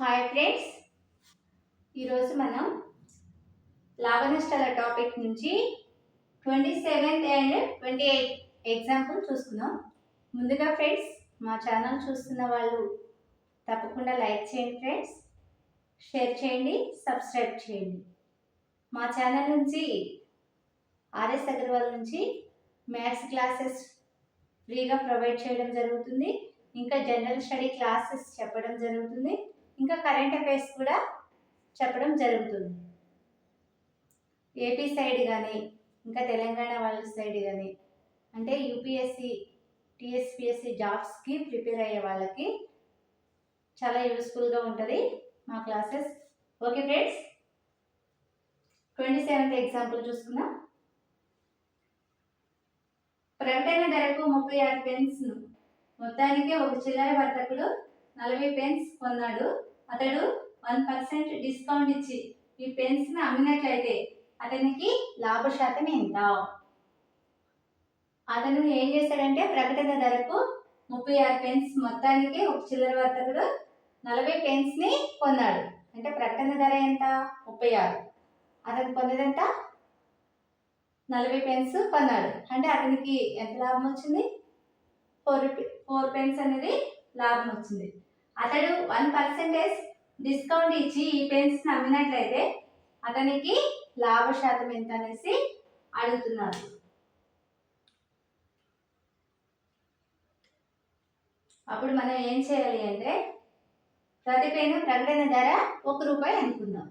Hi friends. ఈరోజు మనం లాభ నష్టాల టాపిక్ నుంచి twenty seventh and twenty eighth example చూసుకుందాం. ముందుగా ఫ్రెండ్స్ మా ఛానల్ చూస్తున్న వాళ్ళు తప్పకుండా లైక్ చేయండి ఫ్రెండ్స్. షేర్ చేయండి సబ్స్క్రైబ్ చేయండి. మా ఛానల్ నుంచి ఆర్ఎస్ అగర్వాల్ నుంచి మ్యాథ్స్ క్లాసెస్ ఫ్రీగా ప్రొవైడ్ చేయడం జరుగుతుంది. ఇంకా జనరల్ స్టడీ క్లాసెస్ చెప్పడం జరుగుతుంది. ఇంకా కరెంట్ అఫైర్స్ కూడా చెప్పడం జరుగుతుంది. ఏపీ సైడ్ కానీ ఇంకా తెలంగాణ వాళ్ళ సైడ్ కానీ అంటే యూపీఎస్సి టీఎస్పిఎస్సి జాబ్స్కి ప్రిపేర్ అయ్యే వాళ్ళకి చాలా యూస్ఫుల్గా ఉంటుంది మా classes. Okay friends? Twenty seventh example చూసుకుందాం. ప్రకటన ధరకు ముప్పై ఆరు పెన్స్ మొత్తానికి ఒక చిల్లర వర్తకుడు నలభై పెన్స్ కొన్నాడు. అతడు వన్ పర్సెంట్ డిస్కౌంట్ ఇచ్చి ఈ పెన్స్ని అమ్మినట్లయితే అతనికి లాభ శాతం ఎంత? అతను ఏం చేశాడంటే ప్రకటన ధరకు ముప్పై ఆరు పెన్స్ మొత్తానికి ఒక చిల్లర వర్తకుడు నలభై పెన్స్ని కొన్నాడు. అంటే ప్రకటన ధర ఎంత? ముప్పై ఆరు. అతను కొన్నదంట నలభై పెన్స్ కొన్నాడు. అంటే అతనికి ఎంత లాభం వచ్చింది? ఫోర్ ఫోర్ పెన్స్ అనేది లాభం వచ్చింది. అతడు వన్ పర్సెంటేజ్ డిస్కౌంట్ ఇచ్చి ఈ పెన్స్ అమ్మినట్లయితే అతనికి లాభ శాతం ఎంత అనేసి అడుగుతున్నారు. అప్పుడు మనం ఏం చేయాలి అంటే ప్రతి పెన్ను ప్రకటన ధర ఒక రూపాయి అనుకుందాం.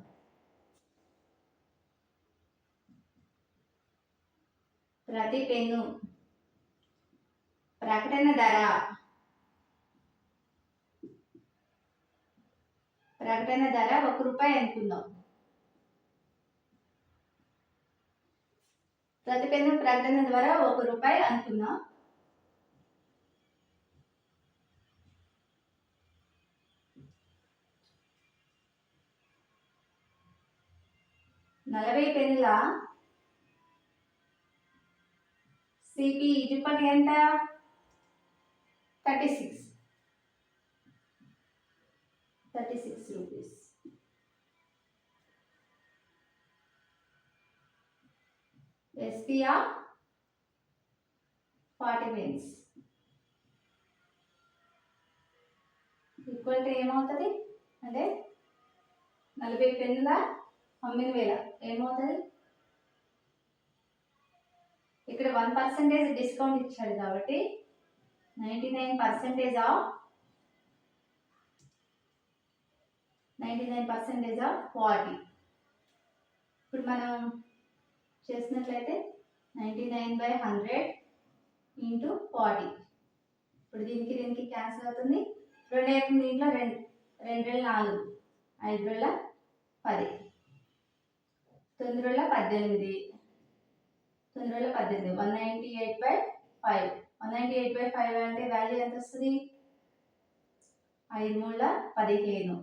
ప్రతి పెన్ను ప్రకటన ధర ప్రకటన ధర ఒక రూపాయి అనుకుందాం. ప్రతిపేద ప్రకటన ద్వారా ఒక రూపాయి అనుకుందాం. నలభై పెన్నుల సిపి ఇటుపటి ఎంత? Thirty six. Thirty six rupees ఎస్పియా forty pens equal to ఏమవుతుంది? అంటే నలభై పెన్నుల తొమ్మిది వేల ఏమవుతుంది? ఇక్కడ వన్ పర్సెంటేజ్ డిస్కౌంట్ ఇచ్చాడు కాబట్టి ninety nine percentage of ninety nine percentage of forty ఇప్పుడు మనం చేసినట్లయితే ninety nine by hundred into forty ఇప్పుడు దీనికి దీనికి క్యాన్సిల్ అవుతుంది. రెండు అయిపోయింది దీంట్లో రెండు రెండు వేల నాలుగు ఐదు వేల పది. తొమ్మిది వేల పద్దెనిమిది తొమ్మిది వేల పద్దెనిమిది one ninety eight by five one ninety eight by five అంటే వాల్యూ ఎంత వస్తుంది? ఐదు మూడుల పదిహేను.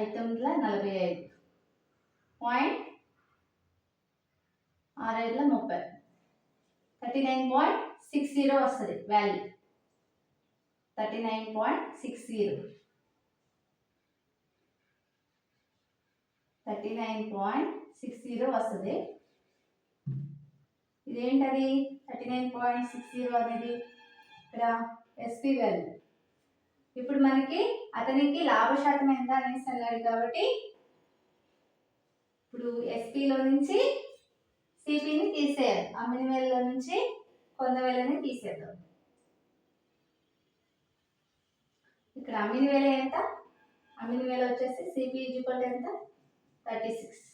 ఐదు తొమ్మిదిల నలభై ఐదు పాయింట్ ఆరు ముప్పై. Thirty nine point six zero వస్తుంది value thirty nine point six zero thirty nine point six zero వస్తుంది. ఇదేంటది? Thirty nine point six zero అనేది ఇక్కడ ఎస్పీ వాల్యూ ఇప్పుడు మనకి అతనికి లాభ శాతం ఎంత అనేసి అన్నాడు కాబట్టి ఇప్పుడు ఎస్పీలో నుంచి సిపిని తీసేయాలి. అమ్మిన వేలలో నుంచి కొంద వేలని తీసేద్దాం. ఇక్కడ అమ్మిన వేల ఎంత? అమ్మిన వేల వచ్చేసి సిపి ఈజ్వల్ ఎంత? థర్టీ సిక్స్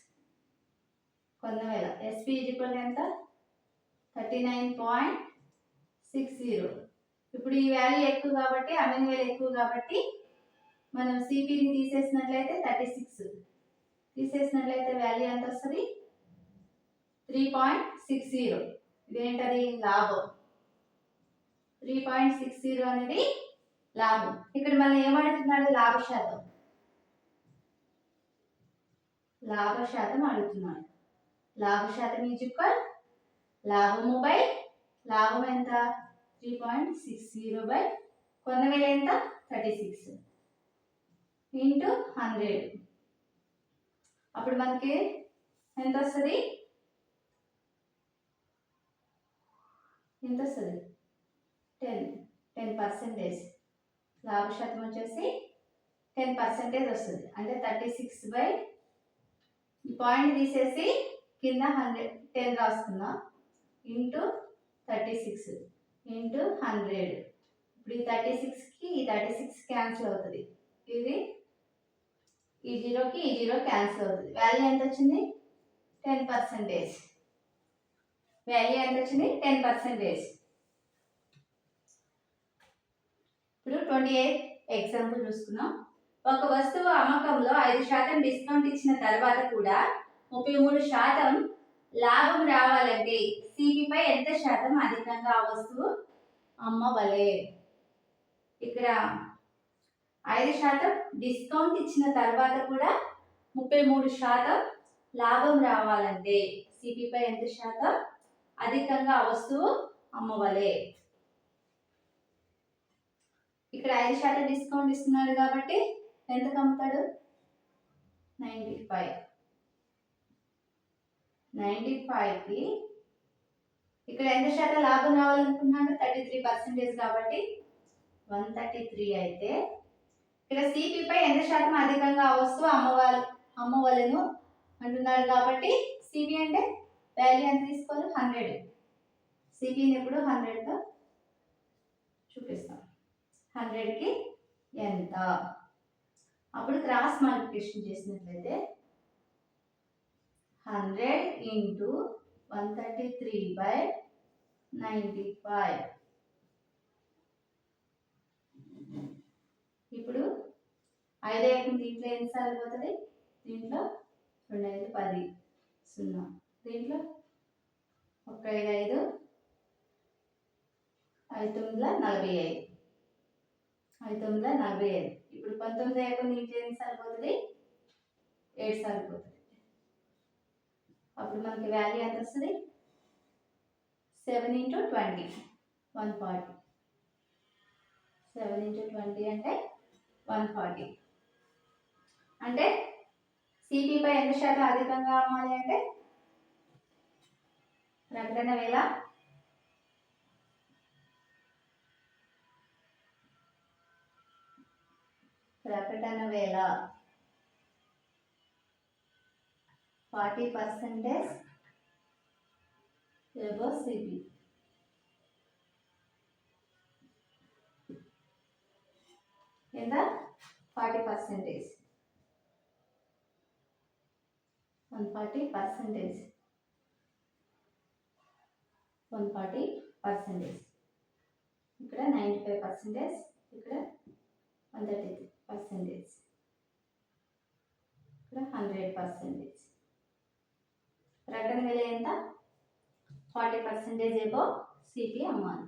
కొంద వేల ఎస్పీ ఈజ్వల్ ఎంత? Thirty nine point six zero ఇప్పుడు ఈ వాల్యూ ఎక్కువ కాబట్టి అమెన్ వాల్యూ ఎక్కువ కాబట్టి మనం సిపిని తీసేసినట్లయితే థర్టీ సిక్స్ తీసేసినట్లయితే వాల్యూ ఎంత వస్తుంది? త్రీ పాయింట్ సిక్స్ జీరో ఇదేంటది? లాభం. త్రీ పాయింట్ సిక్స్ జీరో అనేది లాభం. ఇక్కడ మనం ఏమడుగుతున్నాడు? లాభ శాతం లాభ శాతం అడుగుతున్నాడు. లాభ శాతం ఈజ్ ఈక్వల్ లాభము బై లాభం ఎంత? Three point six zero by కొన్న వేల ఎంత? Thirty six. Into hundred. అప్పుడు మనకి ఎంత వస్తుంది? ఎంత వస్తుంది? టెన్. Ten percentage. లాభ శాతం వచ్చేసి టెన్ పర్సెంటేజ్ వస్తుంది. అంటే థర్టీ సిక్స్ బై పాయింట్ తీసేసి కింద hundred ten రాసుకుందాం. Into thirty six. Into hundred ఇప్పుడు ఈ థర్టీ సిక్స్కి ఈ థర్టీ సిక్స్ క్యాన్సిల్ అవుతుంది. ఇది ఈ జీరోకి ఈ జీరో క్యాన్సిల్ అవుతుంది. వాల్యూ ఎంత వచ్చింది? టెన్ పర్సెంటేజ్ వాల్యూ ఎంత వచ్చింది? టెన్ పర్సెంటేజ్ ఇప్పుడు ట్వంటీ ఎయిత్ ఎగ్జాంపుల్ చూసుకున్నాం ఒక వస్తువు అమ్మకంలో ఐదు శాతం డిస్కౌంట్ ఇచ్చిన తర్వాత కూడా ముప్పై మూడు శాతం లా రావాలంటే సిపిపై ఎంత శాతం అధికంగా ఆ వస్తువు? అమ్మవలే ఇక్కడ ఐదు శాతం డిస్కౌంట్ ఇచ్చిన తర్వాత కూడా ముప్పై మూడు శాతం లాభం రావాలంటే సిపిపై ఎంత శాతం అధికంగా ఆ వస్తువు? అమ్మవలే ఇక్కడ ఐదు శాతం డిస్కౌంట్ ఇస్తున్నాడు కాబట్టి ఎంత అమ్ముతాడు నైంటీ ఫైవ్. నైంటీ ఫైవ్కి ఇక్కడ ఎంత శాతం లాభం రావాలనుకున్నాడు థర్టీ త్రీ పర్సెంటేజ్ కాబట్టి వన్ థర్టీ త్రీ అయితే ఇక్కడ సిపిపై ఎంత శాతం అధికంగా ఆ వస్తువు అమ్మవాళ్ళు అమ్మవలను అంటున్నాడు కాబట్టి సిపి అంటే వాల్యూ ఎంత తీసుకోవాలి? హండ్రెడ్ సిపిని ఎప్పుడు హండ్రెడ్తో చూపిస్తాం. హండ్రెడ్కి ఎంత? అప్పుడు క్రాస్ మల్టిప్లికేషన్ చేసినట్లయితే hundred into one thirty three by ninety five. ఇప్పుడు ఐదు ఐదు దీంట్లో ఎన్నిసార్లు సరిపోతుంది? దీంట్లో రెండు ఐదు పది. సున్నా. దీంట్లో ఒక ఐదు ఐదు ఐదు తొమ్మిదిల నలభై ఐదు. ఐదు తొమ్మిదిల నలభై ఐదు. ఇప్పుడు పంతొమ్మిది ఐదు దీంట్లో ఎన్నిసార్లు సరిపోతుంది? ఏడు సరిపోతుంది. అప్పుడు మనకి వాల్యూ ఎంత వస్తుంది? Seven into twenty one forty seven into twenty అంటే వన్ ఫార్టీ అంటే సిపిపై ఎంత శాతం అధికంగా అమ్మాలి అంటే? ప్రకటన వేళ ప్రకటన వేళ. 40 percentage above CB. In the forty percent 40 percentage. 140 percentage. 140 percentage. ఇక్కడ నైంటీ ఫైవ్ పర్సెంటేజ్ ఇక్కడ one thirty percentage hundred hundred percentage return విలువ ఎంత? ఫార్టీ పర్సెంటేజ్ ఏబో సిపి అమ్మాలి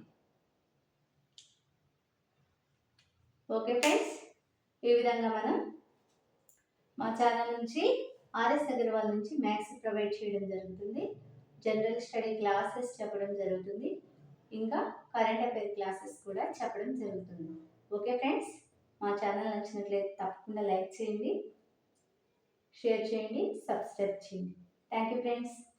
ఓకే ఫ్రెండ్స్ ఈ విధంగా మనం మా ఛానల్ నుంచి ఆర్ఎస్ అగర్వాల్ నుంచి మ్యాథ్స్ ప్రొవైడ్ చేయడం జరుగుతుంది. జనరల్ స్టడీ క్లాసెస్ చెప్పడం జరుగుతుంది. ఇంకా కరెంట్ అఫైర్ క్లాసెస్ కూడా చెప్పడం జరుగుతుంది. ఓకే ఫ్రెండ్స్ మా ఛానల్ నచ్చినట్లయితే తప్పకుండా లైక్ చేయండి షేర్ చేయండి సబ్స్క్రైబ్ చేయండి. Thank you friends.